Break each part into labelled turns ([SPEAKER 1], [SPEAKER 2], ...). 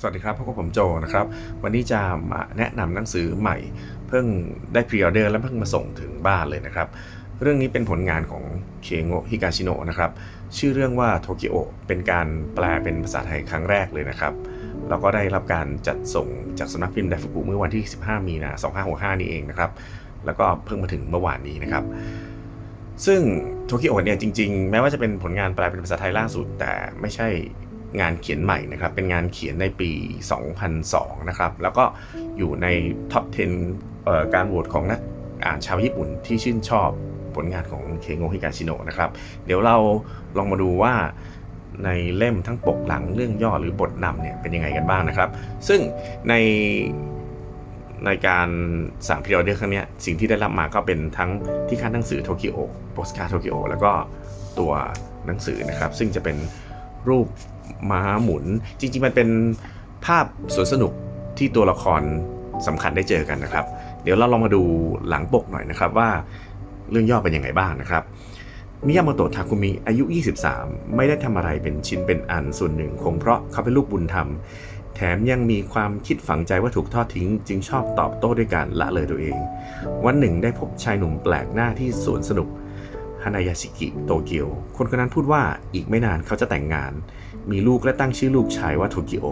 [SPEAKER 1] สวัสดีครับพบกับผมโจนะครับ วันนี้จะมาแนะนำหนังสือใหม่ เพิ่งได้พรีออเดอร์และเพิ่งมาส่งถึงบ้านเลยนะครับ เรื่องนี้เป็นผลงานของเคโงะฮิกาชิโนะนะครับ ชื่อเรื่องว่าโทกิโอเป็นการแปลเป็นภาษาไทยครั้งแรกเลยนะครับ แล้วก็ได้รับการจัดส่งจากสำนักพิมพ์ไดฟุกุเมื่อวันที่ 15 มีนา2565 นี้เองนะครับ แล้วก็เพิ่งมาถึงเมื่อวานนี้นะครับ ซึ่งโทกิโอเนี่ยจริง ๆ แม้ว่าจะเป็นผลงานแปลเป็นภาษาไทยล่าสุด แต่ไม่ใช่ งานเขียนใหม่นะครับ เป็นงานเขียนในปี 2002 นะครับ แล้วก็อยู่ในท็อป 10ออการโหวตของนักอ่านชาวญี่ปุ่นที่ชื่นชอบผลงานของเคโงฮิกาชิโนะนะครับ เดี๋ยวเราลองมาดูว่าในเล่มทั้งปกหลังเรื่องย่อหรือบทนำเนี่ยเป็นยังไงกันบ้างนะครับ ซึ่งในในการสั่งพรีออเดอร์ครั้งนี้สิ่งที่ได้รับมาก็เป็นทั้งที่คัดหนังสือโทกิโอโปสการ์โทกิโอแล้วก็ตัวหนังสือนะครับ ซึ่งจะเป็น รูปม้าหมุน จริง ๆ มันเป็นภาพสวนสนุกที่ตัวละครสำคัญได้เจอกันนะครับ เดี๋ยวเราลองมาดูหลังปกหน่อยนะครับว่าเรื่องย่อเป็นยังไงบ้างนะครับมิยาโมโตะทาคุมิอายุ 23 ไม่ได้ทำอะไรเป็นชิ้นเป็นอันส่วนหนึ่งคงเพราะเขาเป็นลูกบุญธรรม แถมยังมีความคิดฝังใจว่าถูกทอดทิ้ง จึงชอบตอบโต้ด้วยการละเลยตัวเอง วันหนึ่งได้พบชายหนุ่มแปลกหน้าที่สวนสนุก ฮานายาชิกิโตเกียว คนคนนั้นพูดว่าอีกไม่นานเขาจะแต่งงาน มีลูกและตั้งชื่อลูกชายว่าโทกิโอ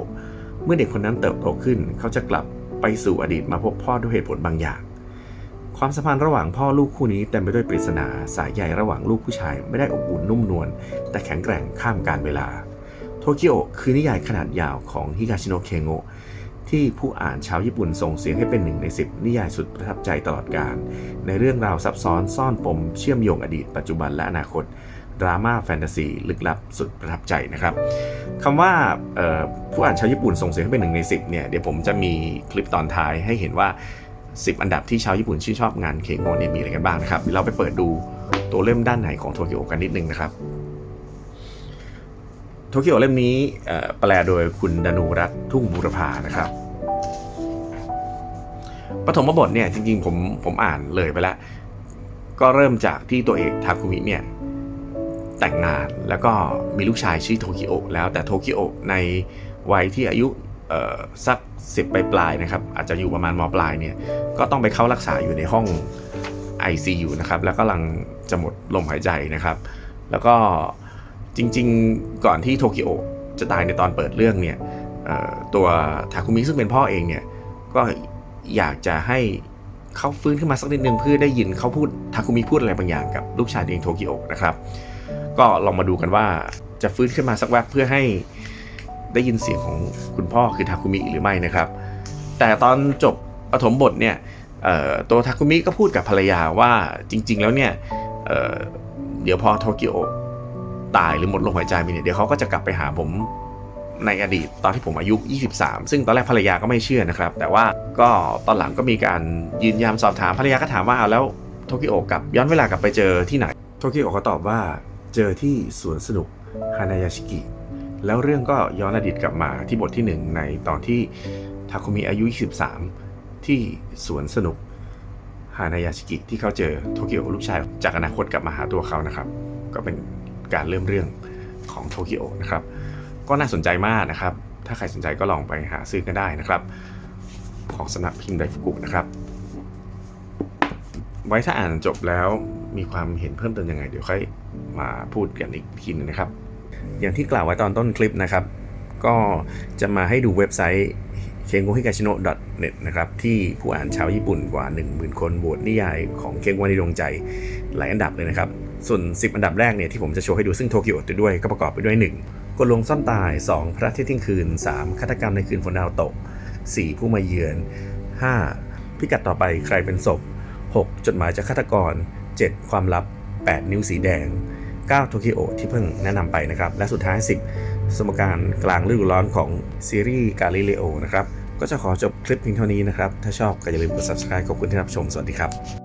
[SPEAKER 1] เมื่อเด็กคนนั้นเติบโตขึ้น เขาจะกลับไปสู่อดีตมาพบพ่อด้วยเหตุผลบางอย่าง ความสัมพันธ์ระหว่างพ่อลูกคู่นี้เต็มไปด้วยปริศนาสายใยระหว่างลูกผู้ชายไม่ได้อบอุ่นนุ่มนวลแต่แข็งแกร่งข้ามการเวลา โทกิโอคือนิยายขนาดยาวของฮิกาชิโนะเคโงะที่ผู้อ่านชาวญี่ปุ่นส่งเสียงให้เป็นหนึ่งใน 10 นิยายสุดประทับใจตลอดกาลในเรื่องราวซับซ้อนซ่อนปม เชื่อมโยงอดีต ปัจจุบันและอนาคต ดราม่าแฟนตาซีลึกลับสุดประทับใจนะครับคำว่าผู้อ่านชาวญี่ปุ่นส่งเสียงให้เป็นหนึ่งใน 10เนี่ยเดี๋ยวผมจะมีคลิปตอนท้ายให้เห็นว่า 10 อันดับที่ชาวญี่ปุ่นชื่นชอบงานเคโงะเนี่ยมีอะไรกันบ้างนะครับเราไปเปิดดูตัวเล่มด้านไหนของโทกิโอกันนิดนึงนะครับ ทกิโอเล่มนี้แปลโดยคุณดนูรัตน์ทุ่งบุรพานะครับปฐมบทเนี่ยจริงๆผมผมอ่านเลยไปแล้วก็เริ่มจากที่ตัวเอกทาคุมิเนี่ยแต่งงานแล้วก็มีลูกชายชื่อโทกิโอแล้วแต่โทกิโอในวัยที่อายุสักสิบปลายๆนะครับ อาจจะอยู่ประมาณมปลายเนี่ยก็ต้องไปเข้ารักษาอยู่ในห้อง ICU นะครับ แล้วก็กำลังจะหมดลมหายใจนะครับ แล้วก็ จริงๆ ก่อนที่โทกิโอจะตายในตอนเปิดเรื่องเนี่ยตัวทาคุมิซึ่งเป็นพ่อเองเนี่ยก็อยากจะให้เขาฟื้นขึ้นมาสักนิดนึงเพื่อได้ยินเขาพูดทาคุมิพูดอะไรบางอย่างกับลูกชายเองโทกิโอนะครับ ก็ลองมาดูกันว่าจะฟื้นขึ้นมาสักแวบเพื่อให้ได้ยินเสียงของคุณพ่อคือทาคุมิหรือไม่นะครับ แต่ตอนจบปฐมบทเนี่ยตัวทาคุมิก็พูดกับภรรยาว่าจริง ๆ แล้วเนี่ยเเดี๋ยวพอโทกิโอ ตายหรือหมดลมหายใจไปเนี่ยเดี๋ยวเขาก็จะกลับไปหาผมในอดีตตอนที่ผมอายุ 23 ซึ่งตอนแรกภรรยาก็ไม่เชื่อนะครับ แต่ว่าก็ตอนหลังก็มีการยืนยันสอบถามภรรยาก็ถามว่าเอาแล้วโทกิโอกลับย้อนเวลากลับไปเจอที่ไหนโทกิโอก็ตอบว่าเจอที่สวนสนุกฮานายาชิกิแล้วเรื่องก็ย้อนอดีตกลับมาที่บทที่ 1 ในตอนที่ทาคุมิอายุ 23 ที่สวนสนุกฮานายาชิกิที่เขาเจอโทกิโอลูกชายจากอนาคตกลับมาหาตัวเขานะครับ ก็เป็น การเริ่มเรื่องของโทกิโอนะครับ ก็น่าสนใจมากนะครับ ถ้าใครสนใจก็ลองไปหาซื้อกันได้นะครับ ของสำนักพิมพ์ไดฟุกุนะครับ ไว้ถ้าอ่านจบแล้วมีความเห็นเพิ่มเติมยังไง เดี๋ยวค่อยมาพูดกันอีกทีนึงนะครับ อย่างที่กล่าวไว้ตอนต้นคลิปนะครับ ก็จะมาให้ดูเว็บไซต์ k e n g o h i g a s h i n o net นะครับที่ผู้อ่านชาวญี่ปุ่นกว่า 10,000 คนโหวตนิยายของเคงวานิดวงใจหลายอันดับเลยนะครับ ส่วน 10 อันดับแรกเนี่ยที่ผมจะโชว์ให้ดูซึ่งโทเกียวตัวด้วยก็ประกอบไปด้วย 1. กลลวงซ่อนตาย 2. พระอาทิตย์ทิ้งคืน 3. ฆาตกรรมในคืนฝนดาวตก 4. ผู้มาเยือน 5. พิกัดต่อไปใครเป็นศพ 6. จดหมายจากฆาตกร 7. ความลับ 8 นิ้วสีแดง 9 โทคิโอที่เพิ่งแนะนำไปนะครับ และสุดท้าย 10 สมการกลางฤดูร้อนของซีรีส์กาลิเลโอนะครับก็จะขอจบคลิปเพียงเท่านี้นะครับ ถ้าชอบก็อย่าลืมกด subscribe ขอบคุณที่รับชม สวัสดีครับ